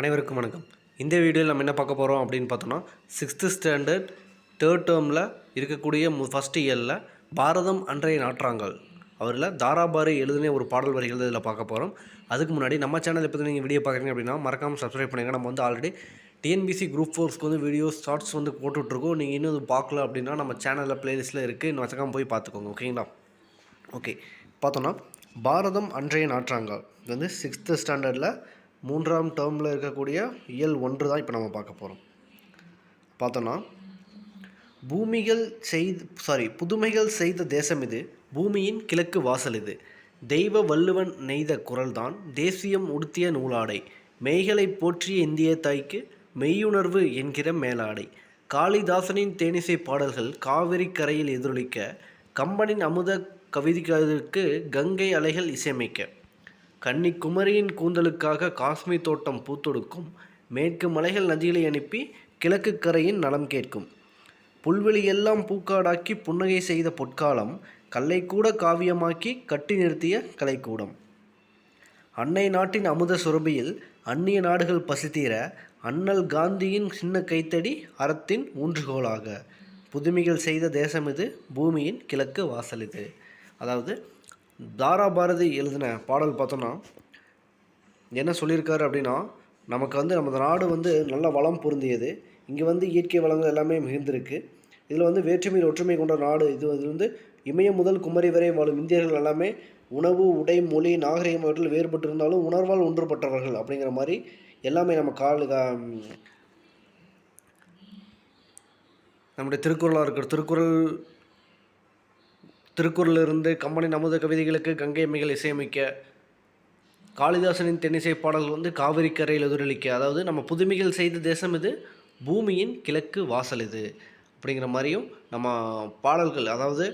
அனைவருக்கும் வணக்கம். இந்த வீடியோவில் நம்ம என்ன பார்க்க போகிறோம் அப்படின்னு பார்த்தோன்னா சிக்ஸ்த்து ஸ்டாண்டர்ட் தேர்ட் டேர்மில் இருக்கக்கூடிய மு ஃபஸ்ட் இயரில் பாரதம் அன்றைய நாற்றாங்கல். அவரில் தாராபாரி எழுதின ஒரு பாடல் வரிகள் இதில் பார்க்க போகிறோம் அதுக்கு முன்னாடி நம்ம சேனல் இப்போ நீங்கள் வீடியோ பார்க்குறீங்க அப்படின்னா மறக்காமல் சப்ஸ்கிரைப் பண்ணுங்கள் நம்ம வந்து ஆல்ரெடி டிஎன்பிசி குரூப் ஃபோர்ஸ்க்கு வந்து வீடியோ ஷார்ட்ஸ் வந்து போட்டுட்ருக்கோம். நீங்கள் இன்னும் இது பார்க்கல அப்படின்னா நம்ம சேனலில் ப்ளேலிஸ்ட்டில் இருக்குது இன்னும் வச்சக்காமல் போய் பார்த்துக்கோங்க. ஓகேங்களா ஓகே பார்த்தோன்னா பாரதம் அன்றைய நாற்றாங்கால். இது வந்து சிக்ஸ்த்து ஸ்டாண்டர்டில் மூன்றாம் டேர்மில் இருக்கக்கூடிய இயல் ஒன்று தான் இப்போ நம்ம பார்க்க போகிறோம் பார்த்தோன்னா பூமிகள் செய்து சாரி புதுமைகள் செய்த தேசம் இது. பூமியின் கிழக்கு வாசல் இது. தெய்வ வள்ளுவன் நெய்த குரல்தான். தேசியம் உடுத்திய நூலாடை. மெய்களை போற்றிய இந்திய தாய்க்கு மெய்யுணர்வு என்கிற மேலாடை. காளிதாசனின் தேனிசை பாடல்கள் காவிரி கரையில் எதிரொலிக்க கம்பனின் அமுத கவிதைக்கு கங்கை அலைகள் இசையமைக்க. கன்னிக்குமரியின் கூந்தலுக்காக காஷ்மீர் தோட்டம் பூத்தொடுக்கும் மேற்கு மலைகள் நதிகளை அனுப்பி கிழக்கு கரையின் நலம் கேட்கும். புல்வெளியெல்லாம் பூக்காடாக்கி புன்னகை செய்த பொற்காலம் கல்லைக்கூட காவியமாக்கி கட்டி நிறுத்திய கலைக்கூடம். அன்னை நாட்டின் அமுத சுரபியில் அந்நிய நாடுகள் பசித்தீர அண்ணல் காந்தியின் சின்ன கைத்தடி அறத்தின் ஊன்றுகோலாக. புதுமைகள் செய்த தேசம் இது பூமியின் கிழக்கு வாசல் இது. அதாவது தாரா பாரதி எழுதின பாடல் பார்த்தோன்னா என்ன சொல்லியிருக்காரு அப்படின்னா நமக்கு வந்து நமது நாடு வந்து நல்ல வளம் பொருந்தியது. இங்கே வந்து இயற்கை வளங்கள் எல்லாமே மிகுந்திருக்கு. இதில் வந்து வேற்றுமையில் ஒற்றுமை கொண்ட நாடு. இது இது வந்து இமயம் முதல் குமரி வரை வாழும் இந்தியர்கள் எல்லாமே உணவு உடை மொழி நாகரிகம் அவற்றில் வேறுபட்டு இருந்தாலும் உணர்வால் ஒன்றுபட்டவர்கள் அப்படிங்கிற மாதிரி எல்லாமே நம்ம கால் நம்முடைய திருக்குறளாக இருக்கிற திருக்குறள் திருக்குறளிலிருந்து கம்பனின் அமுத கவிதைகளுக்கு கங்கை அம்மைகள் இசையமைக்க காளிதாசனின் தென்னிசை பாடல்கள் வந்து காவிரி கரையில் எதிரொலிக்க. அதாவது நம்ம புதுமைகள் செய்த தேசம் இது பூமியின் கிழக்கு வாசல் இது அப்படிங்கிற மாதிரியும் நம்ம பாடல்கள் அதாவது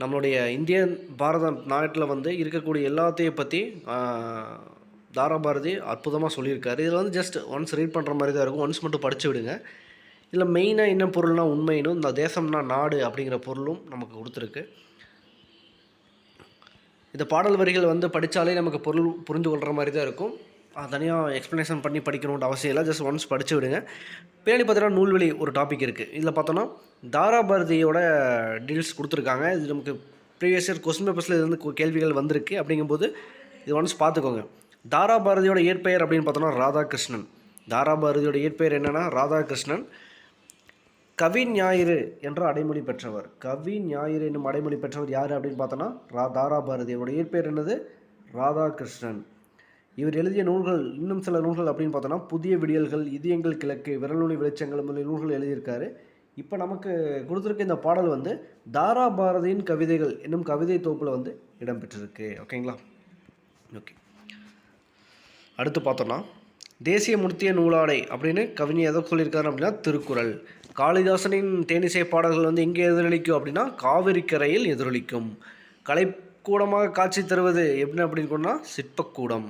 நம்மளுடைய இந்தியன் பாரத நாட்டில் வந்து இருக்கக்கூடிய எல்லாத்தையும் பற்றி தாராபாரதி அற்புதமாக சொல்லியிருக்காரு. இதில் வந்து ஜஸ்ட் ஒன்ஸ் ரீட் பண்ணுற மாதிரி தான் இருக்கும். ஒன்ஸ் மட்டும் படித்து விடுங்க. இதில் மெயினாக என்ன பொருள்னா உண்மையினும் இந்த தேசம்னா நாடு அப்படிங்கிற பொருளும் நமக்கு கொடுத்துருக்கு. இந்த பாடல் வரிகள் வந்து படித்தாலே நமக்கு பொருள் புரிந்து கொள்கிற மாதிரி தான் இருக்கும். தனியாக எக்ஸ்ப்ளனேஷன் பண்ணி படிக்கணுன்ற அவசியம் இல்லை. ஜஸ்ட் ஒன்ஸ் படித்து விடுங்க. பின்னாடி பார்த்தோன்னா நூல்வெளி ஒரு டாபிக் இருக்குது இதில் பார்த்தோன்னா தாராபாரதியோட டீல்ஸ் கொடுத்துருக்காங்க. இது நமக்கு ப்ரீவியஸ் இயர் கொஸ்டின் பேப்பர்ஸில் இது வந்து கேள்விகள் வந்திருக்கு. அப்படிங்கும்போது இது ஒன்ஸ் பார்த்துக்கோங்க. தாராபாரதியோட இயற்பெயர் அப்படின்னு பார்த்தோன்னா ராதாகிருஷ்ணன். தாராபாரதியோட இயற்பெயர் என்னென்னா ராதாகிருஷ்ணன். கவி ஞாயிறு என்ற அடைமொழி பெற்றவர். கவி ஞாயிறு என்னும் அடைமொழி பெற்றவர் யார் அப்படின்னு பார்த்தோன்னா ரா தாராபாரதி. இவருடைய இயற்பெயர் என்னது? ராதாகிருஷ்ணன். இவர் எழுதிய நூல்கள் இன்னும் சில நூல்கள் அப்படின்னு பார்த்தோன்னா புதிய விடியல்கள் இதயங்கள் கிழக்கு விரல்நுனி வெளிச்சங்கள் முதலிய நூல்கள் எழுதியிருக்காரு. இப்போ நமக்கு கொடுத்துருக்க இந்த பாடல் வந்து தாரா பாரதியின் கவிதைகள் என்னும் கவிதை தொகுப்பில் வந்து இடம்பெற்றிருக்கு. ஓகேங்களா? ஓகே. அடுத்து பார்த்தோன்னா தேசிய முர்த்திய நூலாடை அப்படின்னு கவிஞர் எதை சொல்லியிருக்காரு அப்படின்னா திருக்குறள். காளிதாசனின் தேனிசை பாடல்கள் வந்து எங்கே எதிரொலிக்கும் அப்படின்னா காவிரிக்கரையில் எதிரொலிக்கும். கலைக்கூடமாக காட்சி தருவது எப்படி அப்படின்னு சொன்னால் சிற்பக்கூடம்.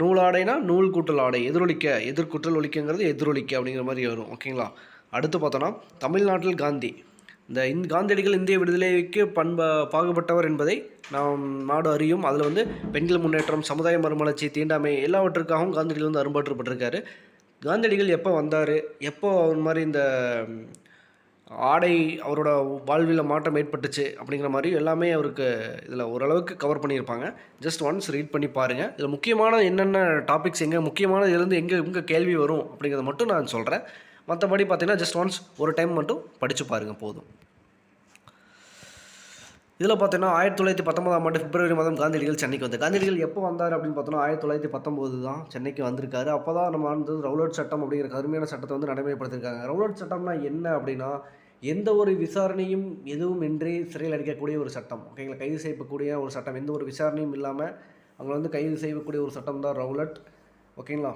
நூலாடைனா நூல் கூட்டல் ஆடை. எதிரொலிக்க எதிர்குற்றல் ஒலிக்கங்கிறது எதிரொலிக்க அப்படிங்கிற மாதிரி வரும். ஓகேங்களா அடுத்து பார்த்தோன்னா தமிழ்நாட்டில் காந்தி. இந்த இந் காந்தியடிகள் இந்திய விடுதலைக்கு பண்ப பாகுபட்டவர் என்பதை நாம் நாடு அறியும். அதில் வந்து பெண்கள் முன்னேற்றம் சமுதாய மறுமலர்ச்சி தீண்டாமை எல்லாவற்றுக்காகவும் காந்தியடிகள் வந்து அரும்பாற்றுப்பட்டிருக்காரு. காந்தியடிகள் எப்போ வந்தார்? எப்போ அவர் மாதிரி இந்த ஆடை அவரோட வாழ்வில் மாற்றம் ஏற்பட்டுச்சு அப்படிங்கிற மாதிரி எல்லாமே அவருக்கு இதில் ஓரளவுக்கு கவர் பண்ணியிருப்பாங்க. ஜஸ்ட் ஒன்ஸ் ரீட் பண்ணி பாருங்கள் இதில் முக்கியமான என்னென்ன டாபிக்ஸ் எங்கே முக்கியமான இதுலேருந்து எங்கே எங்கே கேள்வி வரும் அப்படிங்கிறத மட்டும் நான் சொல்கிறேன் மற்றபடி பார்த்தீங்கன்னா ஜஸ்ட் ஒன்ஸ் ஒரு டைம் மட்டும் படித்து பாருங்கள் போதும். இதில் பார்த்தீங்கன்னா ஆயிரத்தி தொள்ளாயிரத்தி பத்தொன்பதாம் ஆண்டு பிப்ரவரி மாதம் காந்தியடிகள் சென்னைக்கு வந்து காந்தியடிகள் எப்போ வந்தார் அப்படின்னு பார்த்தோன்னா ஆயிரத்தி தொள்ளாயிரத்தி பத்தொம்போது தான் சென்னைக்கு வந்திருக்காரு. அப்போ தான் நம்ம வந்து ரவுலட் சட்டம் அப்படிங்கிற கருமையான சட்டத்தை வந்து நடைமுறைப்படுத்திருக்காங்க ரவுலட் சட்டம்னா என்ன அப்படின்னா எந்த ஒரு விசாரணையும் எதுவும் இன்றி சிறையில் அடிக்கக்கூடிய ஒரு சட்டம். ஓகேங்களா கைது செய்யக்கூடிய ஒரு சட்டம். எந்த ஒரு விசாரணையும் இல்லாமல் அவங்களை வந்து கைது செய்யக்கூடிய ஒரு சட்டம் தான் ரவுலட். ஓகேங்களா?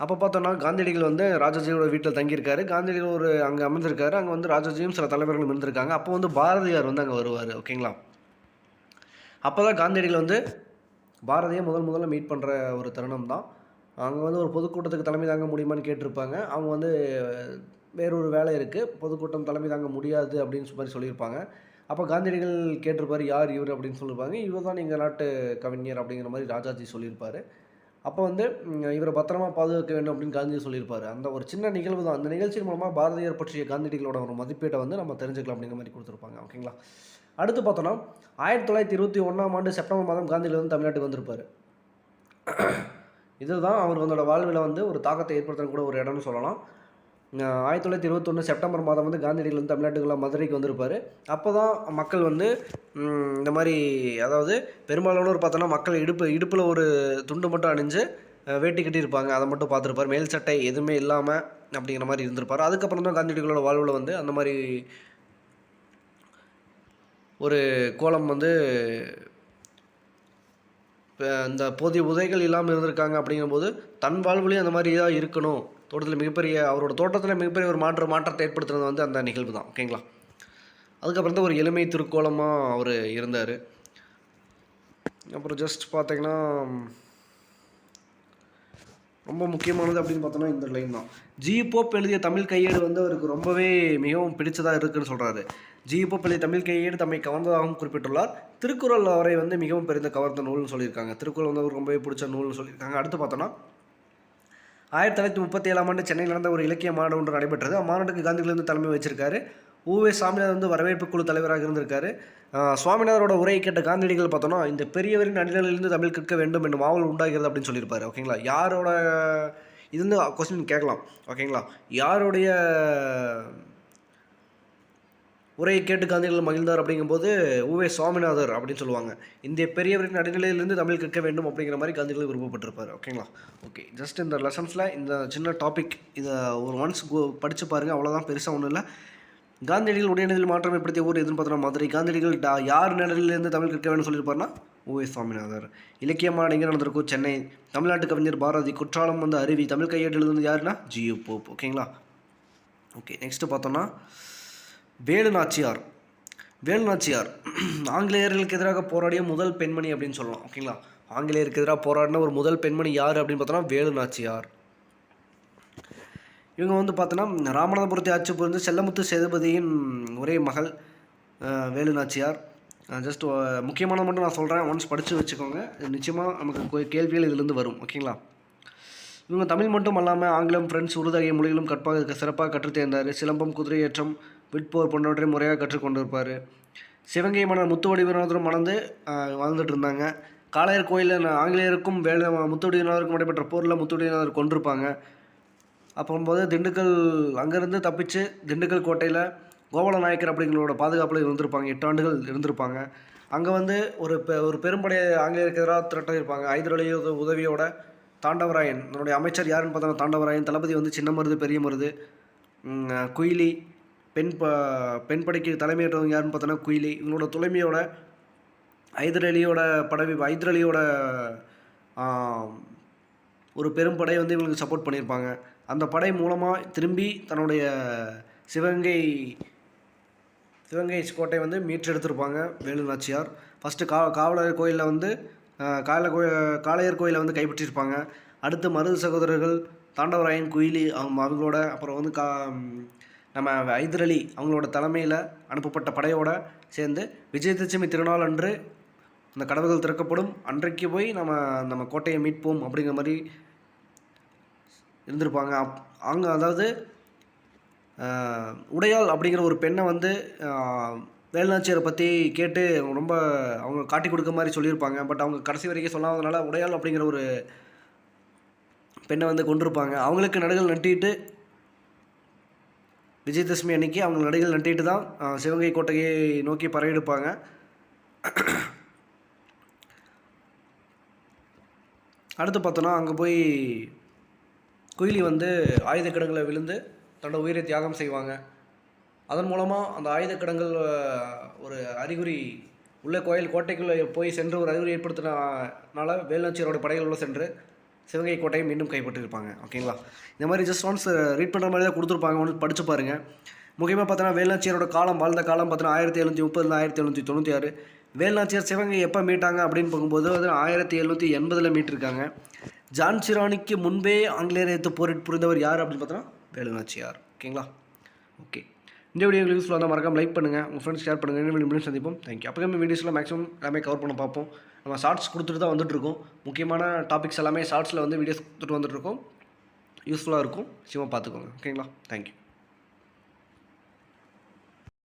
அப்போ பார்த்தோன்னா காந்தியடிகள் வந்து ராஜாஜியோட வீட்டில் தங்கியிருக்காரு. காந்தியடிகள் ஒரு அங்கே அமர்ந்திருக்காரு. அங்கே வந்து ராஜாஜியும் சில தலைவர்களும் இருந்திருக்காங்க. அப்போ வந்து பாரதியார் வந்து அங்கே வருவார். ஓகேங்களா அப்போ தான் காந்தியடிகள் வந்து பாரதியை முதல் முதல்ல மீட் பண்ணுற ஒரு தருணம் தான் அங்கே வந்து ஒரு பொதுக்கூட்டத்துக்கு தலைமை தாங்க முடியுமான்னு கேட்டிருப்பாங்க. அவங்க வந்து வேறொரு வேலை இருக்குது பொதுக்கூட்டம் தலைமை தாங்க முடியாது அப்படின்னு மாதிரி சொல்லியிருப்பாங்க. அப்போ காந்தியடிகள் கேட்டிருப்பார் யார் இவர்? அப்படின்னு சொல்லியிருப்பாங்க. இவர் தான் எங்கள் நாட்டு கவிஞர் அப்படிங்கிற மாதிரி ராஜாஜி சொல்லியிருப்பார். அப்போ வந்து இவரை பத்திரமா பாதுகாக்க வேண்டும் அப்படின்னு காந்தி சொல்லியிருப்பார். அந்த ஒரு சின்ன நிகழ்வு தான். அந்த நிகழ்ச்சியின் மூலமாக பாரதியார் பற்றிய காந்தியடிகளோட ஒரு மதிப்பீட்டை வந்து நம்ம தெரிஞ்சுக்கலாம் அப்படிங்கிற மாதிரி கொடுத்துருப்பாங்க. ஓகேங்களா? அடுத்து பார்த்தோன்னா ஆயிரத்தி தொள்ளாயிரத்தி இருபத்தி ஒன்றாம் ஆண்டு செப்டம்பர் மாதம் காந்தியில் வந்து தமிழ்நாட்டுக்கு வந்திருப்பார். இதுதான் அவர் வந்தோட வாழ்வில் வந்து ஒரு தாக்கத்தை ஏற்படுத்தக்கூடிய ஒரு இடம்னு சொல்லலாம். ஆயிரத்தி தொள்ளாயிரத்தி இருபத்தொன்று செப்டம்பர் மாதம் வந்து காந்தியடிகள் வந்து தமிழ்நாட்டுக்குள்ள மதுரைக்கு வந்திருப்பார். அப்போ தான் மக்கள் வந்து இந்த மாதிரி அதாவது பெரும்பாலானோர் பார்த்தோன்னா மக்கள் இடுப்பு இடுப்பில் ஒரு துண்டு மட்டும் அணிஞ்சு வேட்டி கட்டியிருப்பாங்க. அதை மட்டும் பார்த்துருப்பார். மேல் சட்டை எதுவுமே இல்லாமல் அப்படிங்கிற மாதிரி இருந்திருப்பார். அதுக்கப்புறம் தான் காந்தியடிகளோட வாழ்வில் வந்து அந்த மாதிரி ஒரு கோலம் வந்து இப்போ இந்த போதிய உதைகள் இல்லாமல் இருந்திருக்காங்க அப்படிங்கும்போது தன் வாழ்வுலேயும் அந்த மாதிரி தான் இருக்கணும். தோட்டத்தில் மிகப்பெரிய அவரோட தோட்டத்தில் மிகப்பெரிய ஒரு மாற்று மாற்றத்தை ஏற்படுத்துனது வந்து அந்த நிகழ்வு தான் ஓகேங்களா அதுக்கப்புறம் தான் ஒரு எளிமை திருக்கோலமாக அவர் இருந்தார். அப்புறம் ஜஸ்ட் பார்த்தீங்கன்னா ரொம்ப முக்கியமானது அப்படின்னு பார்த்தோன்னா இந்த லைன் தான். ஜி போப் எழுதிய தமிழ் கையேடு வந்து அவருக்கு ரொம்பவே மிகவும் பிடிச்சதாக இருக்குன்னு சொல்கிறாரு ஜி போப் எழுதிய தமிழ் கையேடு தம்மை கவர்ந்ததாகவும் குறிப்பிட்டுள்ளார். திருக்குறள் அவரை வந்து மிகவும் பெரிய கவர்ந்த நூல்னு சொல்லியிருக்காங்க. திருக்குறள் வந்து அவருக்கு ரொம்பவே பிடிச்ச நூல்னு சொல்லியிருக்காங்க. அடுத்து பார்த்தோன்னா ஆயிரத்தி தொள்ளாயிரத்தி முப்பத்தி ஏழாம் ஆண்டு சென்னையில் நடந்த ஒரு இலக்கிய மாநாடு ஒன்று நடைபெற்றது. அம்மாநாட்டுக்கு காந்தியிலிருந்து வந்து தலைமை வச்சிருக்காரு ஊவே சாமிநாதர் வந்து வரவேற்பு குழு தலைவராக இருந்திருக்காரு. சுவாமிநாதரோட உரையை கேட்ட காந்தியடிகள் பார்த்தோன்னா இந்த பெரியவரின் அடிநிலையிலிருந்து தமிழ் கற்க வேண்டும் என்னும் ஆவல் உண்டாகிறது அப்படின்னு சொல்லியிருப்பாரு. ஓகேங்களா? யாரோட இது வந்து கொஸ்டின் கேட்கலாம். ஓகேங்களா? யாருடைய உரையை கேட்டு காந்திகள் மகிழ்ந்தார் அப்படிங்கும்போது உவே சுவாமிநாதர் அப்படின்னு சொல்லுவாங்க. இந்திய பெரியவரின் நடுநிலையிலிருந்து தமிழ் கற்க வேண்டும் அப்படிங்கிற மாதிரி காந்திகள் விருப்பப்பட்டிருப்பார். ஓகேங்களா ஓகே ஜஸ்ட் இந்த லெசன்ஸில் இந்த சின்ன டாபிக் இதை ஒரு ஒன்ஸ் படித்து பாருங்கள் அவ்வளோதான் பெருசாக ஒன்றும் இல்லை. காந்தியடிகள் உடனடியில் மாற்றம் ஏற்படுத்திய ஊர் எதுன்னு மதுரை காந்தியடிகள் டா- யார் நிலையிலேருந்து தமிழ் கற்க வேணும்னு சொல்லியிருப்பார்னா ஓ எஸ் சுவாமிநாதர் இலக்கியமான இங்கே எங்கே நடந்திருக்கும் சென்னை தமிழ்நாட்டு கவிஞர் பாரதி குற்றாலம் வந்து அருவி தமிழ் கையேடு எழுதுனது யாருன்னா ஜியு போப். ஓகேங்களா ஓகே நெக்ஸ்ட்டு பார்த்தோன்னா வேலு நாச்சியார் வேலு நாச்சியார் ஆங்கிலேயர்களுக்கு எதிராக போராடிய முதல் பெண்மணி அப்படின்னு சொல்லலாம். ஓகேங்களா ஆங்கிலேயருக்கு எதிராக போராடின ஒரு முதல் பெண்மணி யார் அப்படின்னு பார்த்தோன்னா வேலு நாச்சியார் இவங்க வந்து பார்த்தோன்னா ராமநாதபுரத்தை ஆட்சி புரிந்து செல்லமுத்து சேதுபதியின் ஒரே மகள் வேலு நாச்சியார் ஜஸ்ட் முக்கியமான மட்டும் நான் சொல்கிறேன் ஒன்ஸ் படித்து வச்சுக்கோங்க. நிச்சயமாக நமக்கு கேள்விகள் இதுலேருந்து வரும். ஓகேங்களா இவங்க தமிழ் மட்டும் அல்லாமல் ஆங்கிலம் பிரெஞ்சு உருது ஆகிய மொழிகளும் கற்பாக சிறப்பாக கற்றுத் தேர்ந்தார். சிலம்பம் குதிரையேற்றம் விட்போர் போன்றவற்றை முறையாக கற்றுக்கொண்டிருப்பார் சிவங்கை மன்னர் முத்துவடிவநாதரும் மணந்து வாழ்ந்துட்டு இருந்தாங்க. காளையர் கோயிலில் ஆங்கிலேயருக்கும் வேலை முத்துவடிவநாதருக்கும் நடைபெற்ற போரில் முத்துவடிவநாதர் கொண்டிருப்பாங்க அப்போம்போது திண்டுக்கல் அங்கேருந்து தப்பிச்சு திண்டுக்கல் கோட்டையில் கோபால நாயக்கர் அப்படிங்களோட பாதுகாப்பில் இருந்திருப்பாங்க. எட்டு ஆண்டுகள் இருந்திருப்பாங்க. அங்கே வந்து ஒரு பெ ஒரு பெரும்படை ஆங்கிலேயருக்கு எதிராக திரட்டியிருப்பாங்க. ஐதரளி உதவியோட தாண்டவராயன் என்னுடைய அமைச்சர் யாருன்னு பார்த்தோன்னா தாண்டவராயன் தளபதி வந்து சின்ன மருது பெரிய மருது. குயிலி பெண் ப பெண் படைக்கு தலைமையேற்றவங்க யாருன்னு பார்த்தோன்னா குயிலி. இவங்களோட துணைமையோட ஐதர் அலியோட படவி ஐதர் அலியோட ஒரு பெரும் படை வந்து இவங்களுக்கு சப்போர்ட் பண்ணியிருப்பாங்க. அந்த படை மூலமாக திரும்பி தன்னுடைய சிவகங்கை சிவகங்கை கோட்டை வந்து மீட்டெடுத்திருப்பாங்க வேலு நாச்சியார். ஃபஸ்ட்டு கா காவலர் கோயிலில் வந்து கால கோ காளையர் கோயிலை வந்து கைப்பற்றியிருப்பாங்க. அடுத்து மருது சகோதரர்கள் தாண்டவராயன் குயிலி அவங்க அவங்களோட அப்புறம் வந்து கா நம்ம ஐதர் அலி அவங்களோட தலைமையில் அனுப்பப்பட்ட படையோடு சேர்ந்து விஜயதசமி திருநாள் அன்று அந்த கடவுள்கள் திறக்கப்படும். அன்றைக்கு போய் நம்ம நம்ம கோட்டையை மீட்போம் அப்படிங்கிற மாதிரி இருந்திருப்பாங்க. அப் அங்கே அதாவது உடையாள் அப்படிங்கிற ஒரு பெண்ணை வந்து வேலுநாச்சியரை பற்றி கேட்டு அவங்க ரொம்ப அவங்க காட்டி கொடுக்க மாதிரி சொல்லியிருப்பாங்க. பட் அவங்க கடைசி வரைக்கும் சொல்லாததுனால உடையாள் அப்படிங்கிற ஒரு பெண்ணை வந்து கொண்டிருப்பாங்க அவங்களுக்கு நடுகள் நட்டிட்டு விஜயதசமி அன்னைக்கு அவங்க நடுகள் நட்டிட்டு தான் சிவகங்கை கோட்டையை நோக்கி பறையெடுப்பாங்க. அடுத்து பார்த்தோன்னா அங்கே போய் குயிலி வந்து ஆயுத கிடங்குல விழுந்து தன்னோட உயிரை தியாகம் செய்வாங்க. அதன் மூலமாக அந்த ஆயுதக்கிடங்கள் ஒரு அறிகுறி உள்ள கோயில் கோட்டைக்குள்ளே போய் சென்று ஒரு அறிகுறி ஏற்படுத்தினால வேலுநாச்சியரோட உள்ள சென்று சிவகங்கை கோட்டையை மீண்டும் கைப்பற்றிருப்பாங்க ஓகேங்களா? இந்த மாதிரி ஜஸ்ட் ஒன்ஸ் ரீட் பண்ணுற மாதிரி தான் கொடுத்துருப்பாங்க. ஒன்று படித்து பாருங்கள் முக்கியமாக பார்த்தோன்னா வேலுநாச்சியரோட காலம் வாழ்ந்த காலம் பார்த்தோன்னா ஆயிரத்தி எழுநூற்றி முப்பதுல ஆயிரத்தி எழுநூற்றி தொண்ணூற்றி ஆறு வேலுநாச்சியார் சிவகங்கை எப்போ மீட்டாங்க அப்படின்னு பார்க்கும்போது அது ஆயிரத்தி எழுநூற்றி எண்பதில் மீட்டிருக்காங்க. ஜான்சி ராணிக்கு முன்பே ஆங்கிலேயர் எடுத்து போரிட்டு புரிந்தவர் யார் அப்படின்னு பார்த்தோன்னா வேலுநாச்சியார். ஓகேங்களா? ஓகே. இந்த வீடியோ உங்களுக்கு யூஸ்ஃபுல்லாக இருந்தால் மறக்காம லைக் பண்ணுங்கள் உங்கள் ஃப்ரெண்ட்ஸ் ஷேர் பண்ணுங்கள் இன்னும் சந்திப்போம். தேங்க்யூ அப்போ வீடியோஸில் மேக்ஸிமம் எல்லாமே கவர் பண்ண பார்ப்போம். நம்ம ஷார்ட்ஸ் கொடுத்துட்டு தான் வந்துட்டுருக்கோம் முக்கியமான டாபிக்ஸ் எல்லாமே ஷார்ட்ஸில் வந்து வீடியோஸ் கொடுத்துட்டு வந்துட்டுருக்கோம் யூஸ்ஃபுல்லாக இருக்கும். நிச்சயமாக பார்த்துக்கோங்க. ஓகேங்களா தேங்க்யூ